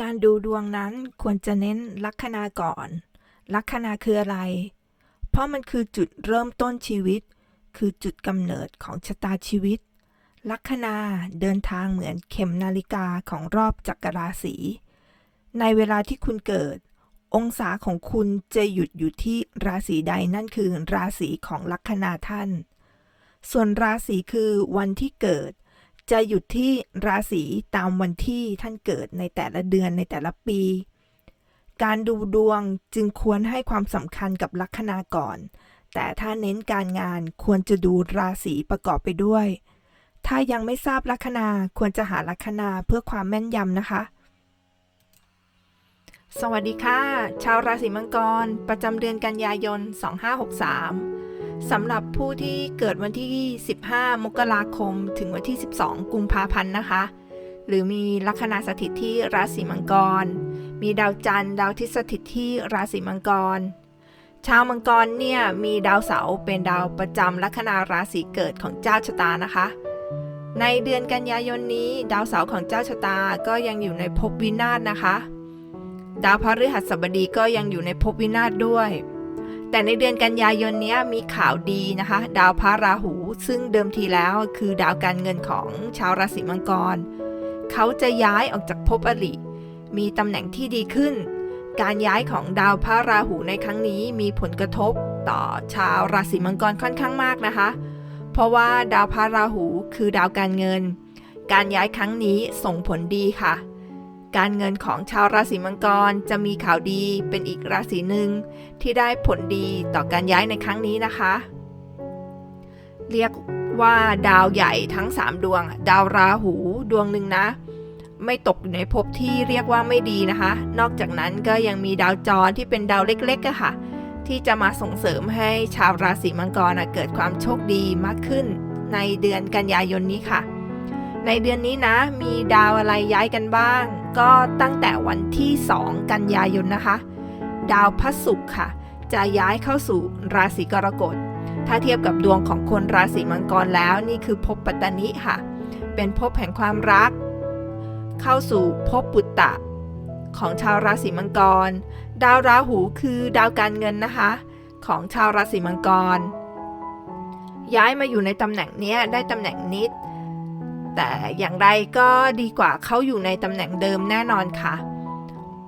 การดูดวงนั้นควรจะเน้นลัคนาก่อน ลัคนาคืออะไร เพราะมันคือจุดเริ่มต้นชีวิต คือจุดกำเนิดของชะตาชีวิต ลัคนาเดินทางเหมือนเข็มนาฬิกาของรอบจักรราศี ในเวลาที่คุณเกิด องศาของคุณจะหยุดอยู่ที่ราศีใดนั่นคือราศีของลัคนาท่าน ส่วนราศีคือวันที่เกิด จะหยุดที่ราศีตามวันที่ท่านเกิดในแต่ละเดือนในแต่ละปี การดูดวงจึงควรให้ความสำคัญกับลัคนาก่อน แต่ถ้าเน้นการงานควรจะดูราศีประกอบไปด้วย ถ้ายังไม่ทราบลัคนาควรจะหาลัคนาเพื่อความแม่นยำนะคะ สวัสดีค่ะ ชาวราศีมังกร ประจำเดือนกันยายน 2563 สำหรับผู้ที่เกิดวันที่ 15 มกราคม ถึงวันที่ 12 กุมภาพันธ์นะคะ หรือมีลัคนาสถิตที่ราศีมังกร มีดาวจันทร์ดาวที่สถิตที่ราศีมังกร ชาวมังกรเนี่ยมีดาวเสาร์เป็นดาวประจำลัคนาราศีเกิดของเจ้าชะตานะคะ ในเดือนกันยายนนี้ ดาวเสาร์ของเจ้าชะตาก็ยังอยู่ในภพวินาศนะคะ ดาวพฤหัสบดีก็ยังอยู่ในภพวินาศด้วย แต่ในเดือนกันยายนนี้มีข่าวดีนะคะ ดาวพระราหู ซึ่งเดิมทีแล้วคือดาวการเงินของชาวราศีมังกร เขาจะย้ายออกจากภพอริ มีตำแหน่งที่ดีขึ้น การย้ายของดาวพระราหูในครั้งนี้มีผลกระทบต่อชาวราศีมังกรค่อนข้างมากนะคะ เพราะว่าดาวพระราหูคือดาวการเงิน การย้ายครั้งนี้ส่งผลดีค่ะ การเงินของชาวราศีมังกรจะมีข่าวดีเป็นอีกราศีหนึ่งที่ได้ผลดีต่อการย้ายในครั้งนี้นะคะ เรียกว่าดาวใหญ่ทั้ง 3 ดวง ดาวราหูดวงหนึ่งนะ ไม่ตกอยู่ในภพที่เรียกว่าไม่ดีนะคะ นอกจากนั้นก็ยังมีดาวจรที่เป็นดาวเล็กๆค่ะ ที่จะมาส่งเสริมให้ชาวราศีมังกรเกิดความโชคดีมากขึ้นในเดือนกันยายนนี้ค่ะ ในเดือนนี้นะ มีดาวอะไรย้ายกันบ้าง ก็ตั้งแต่วันที่ 2 กันยายนนะคะ ดาวพระศุกร์ค่ะ จะย้ายเข้าสู่ราศีกรกฎ ถ้าเทียบกับดวงของคนราศีมังกรแล้วนี่คือภพปัตตนิค่ะ เป็นภพแห่งความรัก เข้าสู่ภพปุตตะ ของชาวราศีมังกร ดาวราหูคือดาวการเงินนะคะ ของชาวราศีมังกร ย้ายมาอยู่ในตำแหน่งเนี้ยได้ตำแหน่งนิด แต่อย่างไรก็ดีกว่าเขาอยู่ในตำแหน่งเดิมแน่นอนค่ะ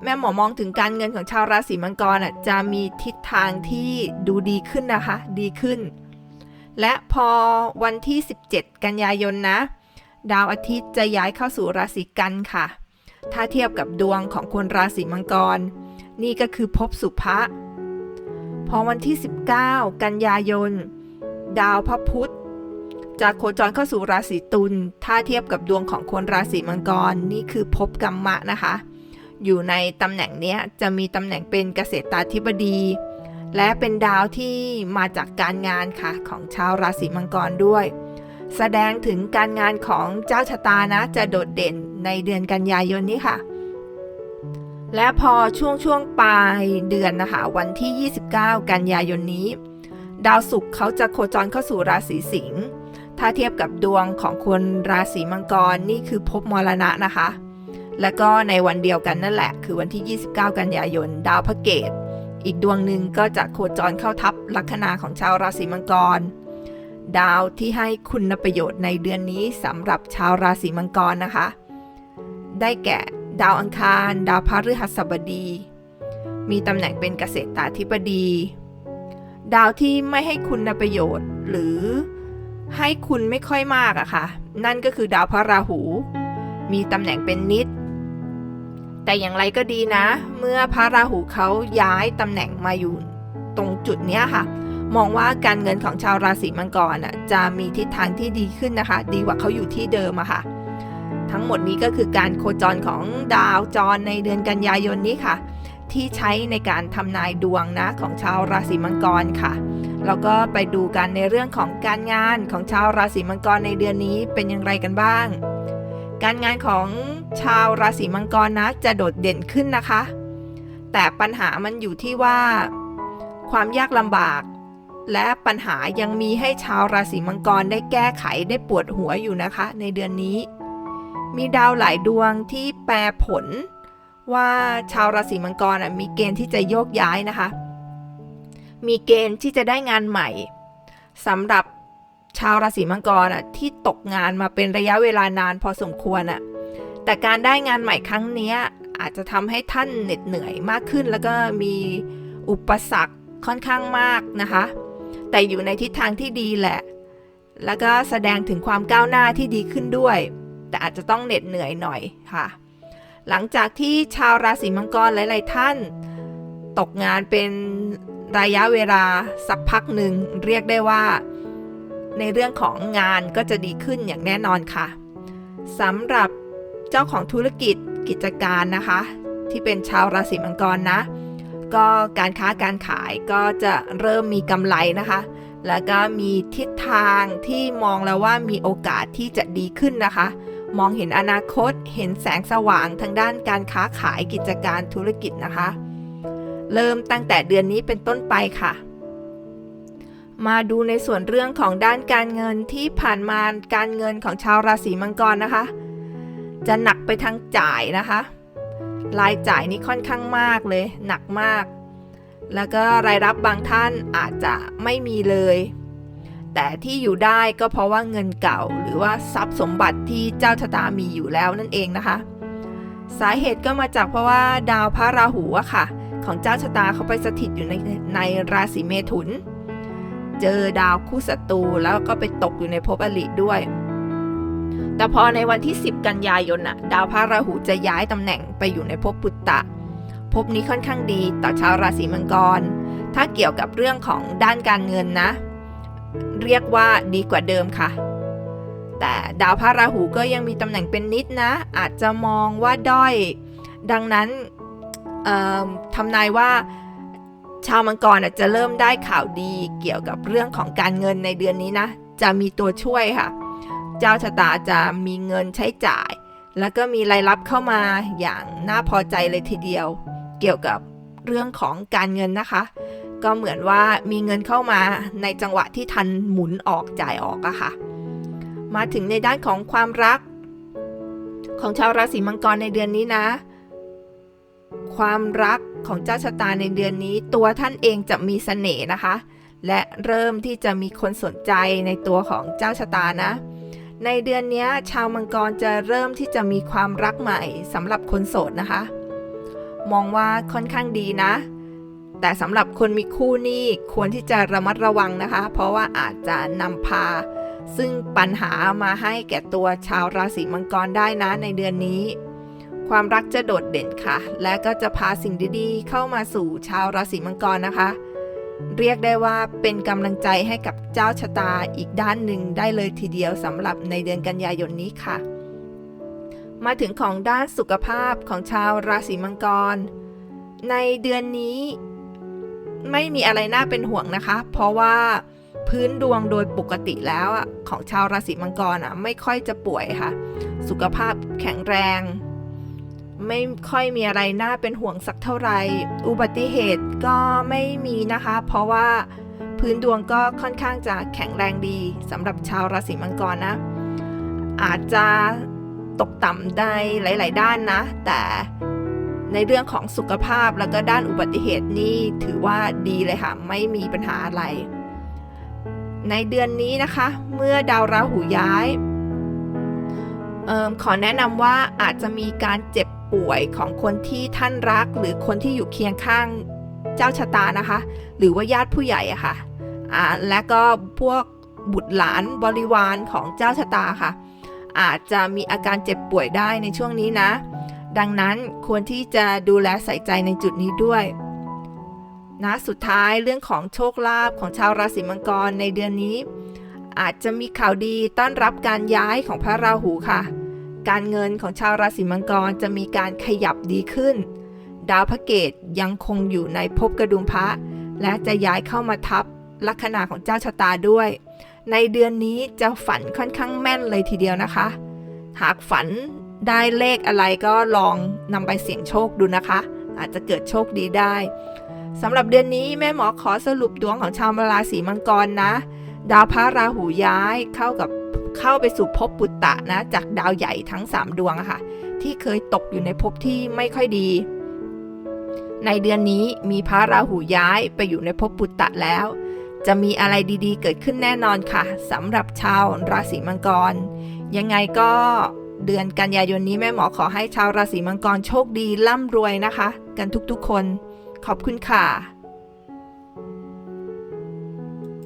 แม่หมอมองถึงการเงินของชาวราศีมังกรอะจะมีทิศทางที่ดูดีขึ้นนะคะ ดีขึ้น และพอวันที่ 17 กันยายนนะ ดาวอาทิตย์จะย้ายเข้าสู่ราศีกันค่ะ ถ้าเทียบกับดวงของคนราศีมังกร นี่ก็คือภพสุภะพอวันที่ 19 กันยายน ดาวพระพุธ จะโคจรเข้าสู่ราศีตุล ถ้าเทียบกับดวงของคนราศีมังกรนี่คือภพกัมมะนะคะ อยู่ในตำแหน่งเนี้ยจะมีตำแหน่งเป็นเกษตราธิบดี และเป็นดาวที่มาจากการงานค่ะของชาวราศีมังกรด้วย แสดงถึงการงานของเจ้าชะตานะจะโดดเด่นในเดือนกันยายนนี้ค่ะ และพอช่วงช่วงปลายเดือนนะคะ วันที่ 29 กันยายนนี้ ดาวศุกร์เขาจะโคจรเข้าสู่ราศีสิงห์ ถ้าเทียบกับดวงของคนราศีมังกรนี่คือภพมรณะนะคะ แล้วก็ในวันเดียวกันนั่นแหละ คือวันที่ 29 กันยายน ดาวพระเกต อีกดวงหนึ่งก็จะโคจรเข้าทับลัคนาของชาวราศีมังกร ดาวที่ให้คุณประโยชน์ในเดือนนี้สำหรับชาวราศีมังกรนะคะ ได้แก่ดาวอังคาร ดาวพฤหัสบดี มีตำแหน่งเป็นเกษตราธิบดี ดาวที่ไม่ให้คุณประโยชน์หรือ ให้คุณไม่ค่อยมากอะค่ะ นั่นก็คือดาวพระราหู มีตำแหน่งเป็นนิด แต่อย่างไรก็ดีนะ เมื่อพระราหูเขาย้ายตำแหน่งมาอยู่ตรงจุดเนี้ยค่ะ มองว่าการเงินของชาวราศีมังกรอะจะมีทิศทางที่ดีขึ้นนะคะ ดีกว่าเขาอยู่ที่เดิมอะค่ะ ทั้งหมดนี้ก็คือการโคจรของดาวจรในเดือนกันยายนนี้ค่ะ ที่ใช้ในการทำนายดวงนะของชาวราศีมังกรค่ะ แล้วก็ไปดูกันในเรื่องของการงานของชาวราศีมังกรในเดือนนี้เป็นอย่างไรกันบ้าง การงานของชาวราศีมังกรนะจะโดดเด่นขึ้นนะคะ แต่ปัญหามันอยู่ที่ว่า ความยากลำบาก และปัญหายังมีให้ชาวราศีมังกรได้แก้ไขได้ปวดหัวอยู่นะคะ ในเดือนนี้ มีดาวหลายดวงที่แปรผลว่าชาวราศีมังกรมีเกณฑ์ที่จะโยกย้ายนะคะ มีเกณฑ์ที่จะได้งานใหม่สำหรับชาวราศีมังกรอะที่ตกงานมาเป็นระยะเวลานานพอสมควรอะแต่การได้งานใหม่ครั้งนี้อาจจะทำให้ท่านเหน็ดเหนื่อยมากขึ้น แล้วก็มีอุปสรรคค่อนข้างมากนะคะ แต่อยู่ในทิศทางที่ดีแหละ แล้วก็แสดงถึงความก้าวหน้าที่ดีขึ้นด้วย แต่อาจจะต้องเหน็ดเหนื่อยหน่อยค่ะ หลังจากที่ชาวราศีมังกรหลาย ๆ ท่าน ตกงานเป็น ระยะเวลาสักพักหนึ่งเรียกได้ว่า ในเรื่องของงานก็จะดีขึ้นอย่างแน่นอนค่ะสำหรับเจ้าของธุรกิจกิจการนะคะ ที่เป็นชาวราศีมังกรนะ ก็การค้าการขายก็จะเริ่มมีกำไรนะคะ แล้วก็มีทิศทางที่มองแล้วว่ามีโอกาสที่จะดีขึ้นนะคะ มองเห็นอนาคตเห็นแสงสว่างทางด้านการค้าขายกิจการธุรกิจนะคะ เริ่มตั้งแต่เดือนนี้เป็นต้นไปค่ะ มาดูในส่วนเรื่องของด้านการเงินที่ผ่านมาการเงินของชาวราศีมังกรนะคะ จะหนักไปทางจ่ายนะคะ รายจ่ายนี่ค่อนข้างมากเลย หนักมาก แล้วก็รายรับบางท่านอาจจะไม่มีเลย แต่ที่อยู่ได้ก็เพราะว่าเงินเก่า หรือว่าทรัพย์สมบัติที่เจ้าชะตามีอยู่แล้วนั่นเองนะคะ สาเหตุก็มาจากเพราะว่าดาวพระราหูอะค่ะ ของเจ้าชะตาเขาไปสถิตอยู่ในในราศีเมถุน เจอดาวคู่ศัตรูแล้วก็ไปตกอยู่ในภพอริด้วย แต่พอในวันที่ 10 กันยายนน่ะดาวพระราหูจะย้ายตำแหน่งไปอยู่ในภพปุตตะภพนี้ค่อนข้างดีต่อชาวราศีมังกร ถ้าเกี่ยวกับเรื่องของด้านการเงินนะ เรียกว่าดีกว่าเดิมค่ะแต่ดาวพระราหูก็ยังมีตำแหน่งเป็นนิดนะ อาจจะมองว่าด้อย ดังนั้น ทำนายว่าชาวมังกรจะเริ่มได้ข่าวดีเกี่ยวกับเรื่องของการเงินในเดือนนี้นะ จะมีตัวช่วยค่ะ เจ้าชะตาจะมีเงินใช้จ่าย แล้วก็มีรายรับเข้ามาอย่างน่าพอใจเลยทีเดียว เกี่ยวกับเรื่องของการเงินนะคะ ก็เหมือนว่ามีเงินเข้ามาในจังหวะที่ทันหมุนออกจ่ายออกอะค่ะ มาถึงในด้านของความรัก ของชาวราศีมังกรในเดือนนี้นะ ความรักของเจ้าชะตาในเดือนนี้ ตัวท่านเองจะมีเสน่ห์นะคะ และเริ่มที่จะมีคนสนใจในตัวของเจ้าชะตานะ ในเดือนนี้ชาวมังกรจะเริ่มที่จะมีความรักใหม่สำหรับคนโสดนะคะ มองว่าค่อนข้างดีนะ แต่สำหรับคนมีคู่นี่ควรที่จะระมัดระวังนะคะ เพราะว่าอาจจะนำพา ซึ่งปัญหามาให้แก่ตัวชาวราศีมังกรได้นะในเดือนนี้ ความรักจะโดดเด่นค่ะ และก็จะพาสิ่งดีๆ เข้ามาสู่ชาวราศีมังกรนะคะ เรียกได้ว่าเป็นกำลังใจให้กับเจ้าชะตาอีกด้านหนึ่งได้เลยทีเดียวสำหรับในเดือนกันยายนนี้ค่ะ มาถึงของด้านสุขภาพของชาวราศีมังกร ในเดือนนี้ไม่มีอะไรน่าเป็นห่วงนะคะ เพราะว่าพื้นดวงโดยปกติแล้วของชาวราศีมังกรอะไม่ค่อยจะป่วยค่ะ สุขภาพแข็งแรง ไม่ค่อยมีอะไรน่าเป็นห่วงสักเท่าไหร่ อุบัติเหตุก็ไม่มีนะคะ เพราะว่าพื้นดวงก็ค่อนข้างจะแข็งแรงดีสำหรับชาวราศีมังกรนะ อาจจะตกต่ำได้หลาย ๆ ด้านนะ แต่ในเรื่องของสุขภาพแล้วก็ด้านอุบัติเหตุนี่ถือว่าดีเลยค่ะ ไม่มีปัญหาอะไร ในเดือนนี้นะคะ เมื่อดาวราหูย้ายออขอแนะนำว่าอาจจะมีการเจ็บ ป่วยของคนที่ท่านรัก หรือคนที่อยู่เคียงข้างเจ้าชะตานะคะ หรือว่าญาติผู้ใหญ่อะค่ะอ่าและก็พวกบุตรหลานบริวารของเจ้าชะตาค่ะ อาจจะมีอาการเจ็บป่วยได้ในช่วงนี้นะ ดังนั้นควรที่จะดูแลใส่ใจในจุดนี้ด้วยนะสุดท้ายเรื่องของโชคลาภของชาวราศีมังกรในเดือนนี้ อาจจะมีข่าวดีต้อนรับการย้ายของพระราหูค่ะ การเงินของชาวราศีมังกรจะมีการขยับดีขึ้น ดาวพระเกตยังคงอยู่ในภพกระดุมพระ และจะย้ายเข้ามาทับลัคนาของเจ้าชะตาด้วย ในเดือนนี้จะฝันค่อนข้างแม่นเลยทีเดียวนะคะ หากฝันได้เลขอะไรก็ลองนำไปเสี่ยงโชคดูนะคะ อาจจะเกิดโชคดีได้สำหรับเดือนนี้แม่หมอขอสรุปดวงของชาวราศีมังกรนะ ดาวพระราหูย้ายเข้ากับ เข้าไปสู่ภพปุตตะนะจากดาวใหญ่ทั้ง 3 ดวงค่ะ ที่เคยตกอยู่ในภพที่ไม่ค่อยดี ในเดือนนี้มีพระราหูย้ายไปอยู่ในภพปุตตะแล้ว จะมีอะไรดีๆ เกิดขึ้นแน่นอนค่ะสำหรับชาวราศีมังกร ยังไงก็เดือนกันยายนนี้แม่หมอขอให้ชาวราศีมังกรโชคดีร่ำรวยนะคะ กันทุกๆคน ขอบคุณค่ะ